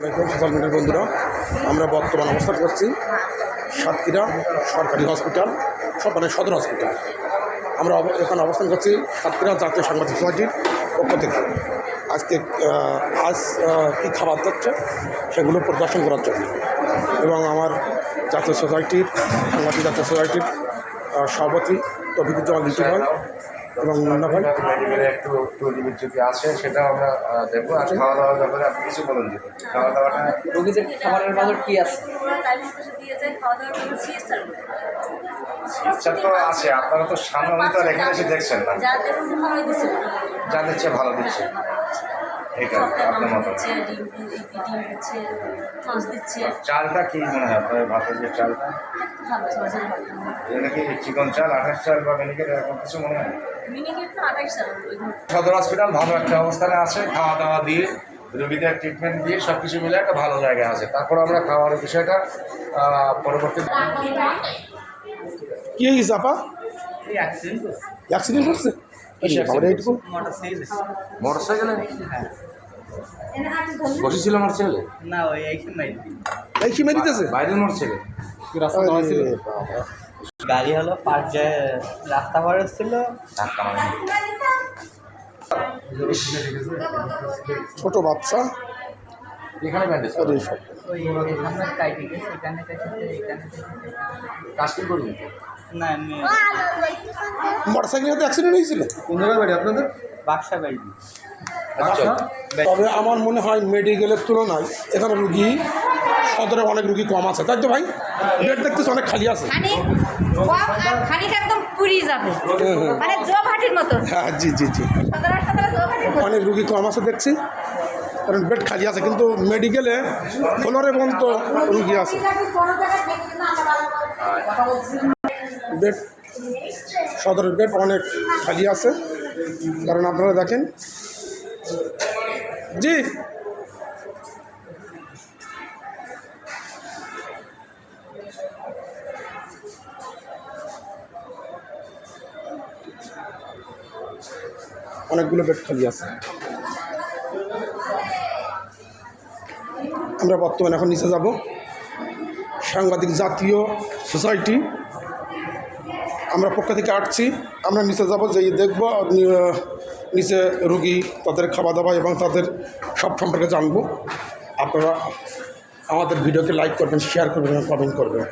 Social মিডিয়ার বন্ধুরা, আমরা বর্তমান অবস্থান করছি সাতক্ষীরা সরকারি হসপিটাল সব মানে সদর হসপিটাল আমরা এখানে অবস্থান করছি সাতক্ষীরা জাতীয় সাংবাদিক সোসাইটির পক্ষ থেকে। আজকে আজ কী খাবার যাচ্ছে সেগুলো প্রদর্শন করার জন্য। এবং আমার জাতীয় সোসাইটির সাংবাদিক জাতীয় সোসাইটির সভাপতি তফিকুজ্জামান লিটু ভাই এবং মুন্না হয় মেডিকেলে একটু টুরিমির যদি আছে সেটা আমরা দেখব। আর খাওয়া দাওয়ার ব্যাপারে আপনি কিছু বলুন যে খাওয়া দাওয়াটা রোগীদের খাবারের বাজার কি আছে? ইচ্ছা তো আছে। আপনারা তো সামনে এখানে এসে দেখছেন না। যা দিচ্ছে। ভালো দিচ্ছে। দিচ্ছে ডিম ডিম দিচ্ছে মাছ দিচ্ছে। চালটা কি মনে হয় আপনার ভাতের যে চালটা? ভালো সবাই এটা কি চিকন চাল আঠাশ চাল বা মিনিকেট এরকম কিছু মনে হয়? মিনিকেট চাল সদর হসপিটাল ভালো একটা অবস্থানে আছে খাওয়া দাওয়া দিয়ে রোগীদের ট্রিটমেন্ট দিয়ে সব কিছু মিলে একটা ভালো জায়গায় আছে। তারপর আমরা খাওয়ার বিষয়টা পরবর্তী কী হয়েছে আপা? অ্যাক্সিডেন্ট করছে? মোটর সাইকেলে বসেছিল আমার ছেলে না ওই এইখান নাই এই কি মেরিতেছে বাইরের মোটর সাইকেল আরে গাড়ি হলো পার রাস্তা পার ছিল ধাক্কা মারেনি। ছোট বাচ্চা। এখানে ব্যান্ডেজ সব। কাস্টিং করবি না মোটর সাইকেলে অ্যাক্সিডেন্ট হয়েছিল? বাড়ি আপনাদের? বাক্সা বাড়ি। আচ্ছা। তবে আমার মনে হয় মেডিকেলের তুলনায় এখানে রুগী সদরে অনেক রুগী কম আছে। তাই তো ভাই? বেড দেখতেছি অনেক খালি আছে। মানে হ্যাঁ জি জি জি। অনেক রুগী কম আছে দেখছি। কারণ বেড খালি আছে কিন্তু মেডিকেলে ফ্লোরে পর্যন্ত রুগী আছে। বেড সদরের বেড অনেক খালি আছে। কারণ আপনারা দেখেন। জি। অনেকগুলো বেড খালি আছে। আমরা বর্তমানে এখন নিচে যাব। সাংবাদিক জাতীয় সোসাইটি আমরা পক্ষ থেকে আটছি আমরা নিচে যাব যে দেখব নিচে রুগী তাদের খাওয়া দাওয়া এবং তাদের সব সম্পর্কে জানব। আপনারা আমাদের ভিডিওকে লাইক করবেন শেয়ার করবেন এবং কমেন্ট করবেন।